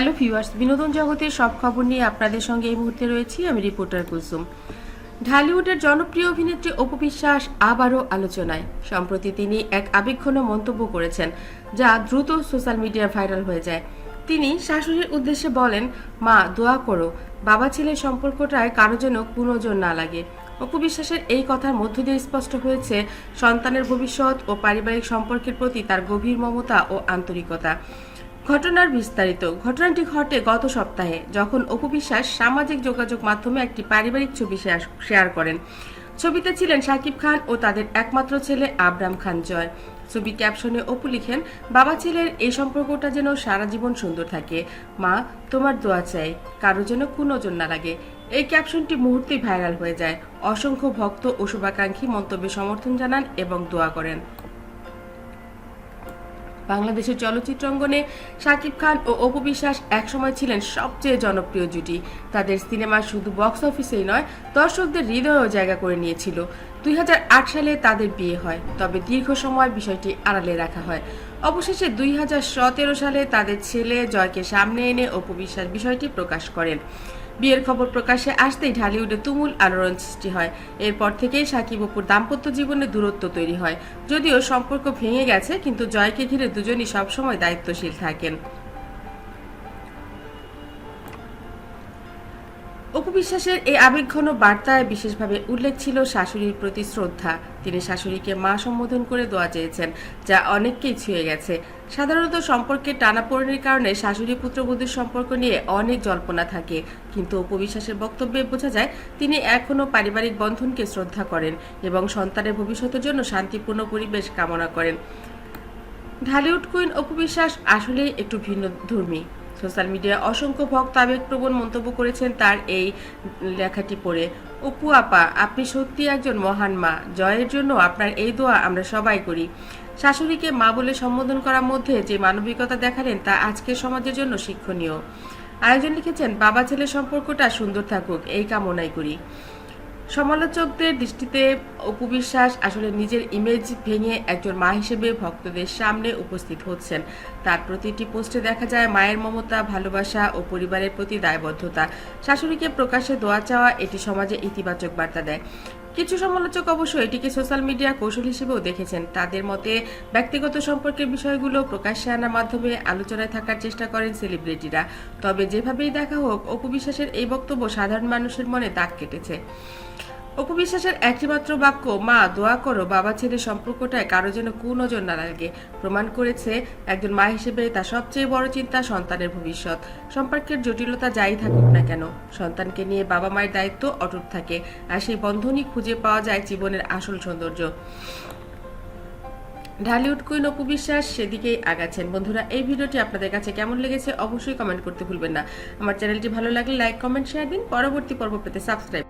Hello viewers, বিনোদন জগতের সব খবর নিয়ে আপনাদের সঙ্গে এই মুহূর্তে রয়েছি আমি রিপোর্টার কুলসুম। ঢালিউডের জনপ্রিয় অভিনেত্রী অপু বিশ্বাস আবারও আলোচনায়। সম্প্রতি তিনি এক আবেগঘন মন্তব্য করেছেন, যা দ্রুত সোশ্যাল মিডিয়ায় ভাইরাল হয়ে যায়। তিনি শাশুড়ির উদ্দেশ্যে বলেন, মা, দোয়া করো, বাবা ছেলের সম্পর্কটায় কারও যেন কুনজর না লাগে। অপু বিশ্বাসের এই কথার মধ্য দিয়ে স্পষ্ট হয়েছে, সন্তানের ভবিষ্যৎ ও পারিবারিক সম্পর্কের প্রতি তার গভীর মমতা ও আন্তরিকতা। ঘটনার বিস্তারিত। ঘটনাটি ঘটে গত সপ্তাহে, যখন অপু বিশ্বাস সামাজিক যোগাযোগ মাধ্যমে একটি পারিবারিক ছবি শেয়ার- করেন। ছবিতে ছিলেন শাকিব খান ও তাদের একমাত্র ছেলে আবরাম খান জয়। ছবি ক্যাপশনে অপু লিখেন, বাবা ছেলের এই সম্পর্কটা যেন সারা জীবন সুন্দর থাকে। মা, তোমার দোয়া চাই, কারও যেন কুনজর না লাগে। এই ক্যাপশনটি মুহূর্তেই ভাইরাল হয়ে যায়। অসংখ্য ভক্ত ও শুভাকাঙ্ক্ষী মন্তব্যে সমর্থন জানান এবং দোয়া করেন। বাংলাদেশের চলচ্চিত্র অঙ্গনে শাকিব খান ও অপু বিশ্বাস একসময় ছিলেন সবচেয়ে জনপ্রিয় জুটি। তাদের সিনেমা শুধু বক্স অফিসেই নয়, দর্শকদের হৃদয়েও জায়গা করে নিয়েছিল। দুই হাজার আট সালে তাদের বিয়ে হয়, তবে দীর্ঘ সময় বিষয়টি আড়ালে রাখা হয়। অবশেষে দুই হাজার সতেরো সালে তাদের ছেলে জয়কে সামনে এনে অপু বিশ্বাস বিষয়টি প্রকাশ করেন। বিয়ের খবর প্রকাশে আসতেই ঢালিউডে তুমুল আলোড়ন সৃষ্টি হয়। এরপর থেকেই সাকিব অপুর দাম্পত্য জীবনে দূরত্ব তৈরি হয়। যদিও সম্পর্ক ভেঙে গেছে, কিন্তু জয়কে ঘিরে দুজনই সবসময় দায়িত্বশীল থাকেন। অপু বিশ্বাসের এই আবেগঘন বার্তায় বিশেষভাবে উল্লেখ ছিল শাশুড়ির প্রতি শ্রদ্ধা। তিনি শাশুড়িকে মা সম্বোধন করে দোয়া চেয়েছেন, যা অনেককেই ছুঁয়ে গেছে। সাধারণত সম্পর্কের টানাপোড়েনের কারণে শাশুড়ি পুত্রবধূর সম্পর্ক নিয়ে অনেক জল্পনা থাকে। কিন্তু অপু বিশ্বাসের বক্তব্যে বোঝা যায়, তিনি এখনও পারিবারিক বন্ধনকে শ্রদ্ধা করেন এবং সন্তানের ভবিষ্যতের জন্য শান্তিপূর্ণ পরিবেশ কামনা করেন। ঢালিউড কুইন অপু বিশ্বাস আসলেই একটু ভিন্ন ধর্মী। সোশ্যাল মিডিয়ায় অসংখ্য ভক্ত আবেগপ্রবণ মন্তব্য করেছেন তার এই লেখাটি পড়ে। অপু আপা, আপনি সত্যি একজন মহান মা। জয়ের জন্য আপনার এই দোয়া আমরা সবাই করি। শাশুড়িকে মা বলে সম্বোধন করার মধ্যে যে মানবিকতা দেখালেন তা আজকের সমাজের জন্য শিক্ষণীয়। আয়োজন লিখেছেন, বাবা ছেলে সম্পর্কটা সুন্দর থাকুক, এই কামনাই করি। সমালোচকদের দৃষ্টিতে অপু বিশ্বাস আসলে নিজের ইমেজ ভেঙে একজন মা হিসেবে ভক্তদের সামনে উপস্থিত হচ্ছেন। তার প্রতিটি পোস্টে দেখা যায় মায়ের মমতা, ভালোবাসা ও পরিবারের প্রতি দায়বদ্ধতা। শাশুড়িকে প্রকাশ্যে দোয়া চাওয়া এটি সমাজে ইতিবাচক বার্তা দেয়। কিছু সমালোচক অবশ্য এটিকে সোশ্যাল মিডিয়া কৌশল হিসেবেও দেখেছেন। তাদের মতে, ব্যক্তিগত সম্পর্কের বিষয়গুলো প্রকাশ্যে আনার মাধ্যমে আলোচনায় থাকার চেষ্টা করেন সেলিব্রিটিরা। তবে যেভাবেই দেখা হোক, অপু বিশ্বাসের এই বক্তব্য সাধারণ মানুষের মনে দাগ কেটেছে। অপু বিশ্বাসের একটিমাত্র বাক্য, মা, দোয়া করো, বাবা ছেলে সম্পর্কটায় কারও যেন কুনজর না লাগে, প্রমাণ করেছে একজন মা হিসেবে তার সবচেয়ে বড় চিন্তা সন্তানের ভবিষ্যৎ। সম্পর্কের জটিলতা যাই থাকুক না কেন, সন্তানকে নিয়ে বাবা মায়ের দায়িত্ব অটুট থাকে, আর সেই বন্ধনই খুঁজে পাওয়া যায় জীবনের আসল সৌন্দর্য। ঢালিউড কুইন অপু বিশ্বাস সেদিকেই আগাচ্ছেন। বন্ধুরা, এই ভিডিওটি আপনাদের কাছে কেমন লেগেছে অবশ্যই কমেন্ট করতে ভুলবেন না। আমার চ্যানেলটি ভালো লাগলে লাইক, কমেন্ট, শেয়ার দিন। পরবর্তী পর্ব পেতে সাবস্ক্রাইব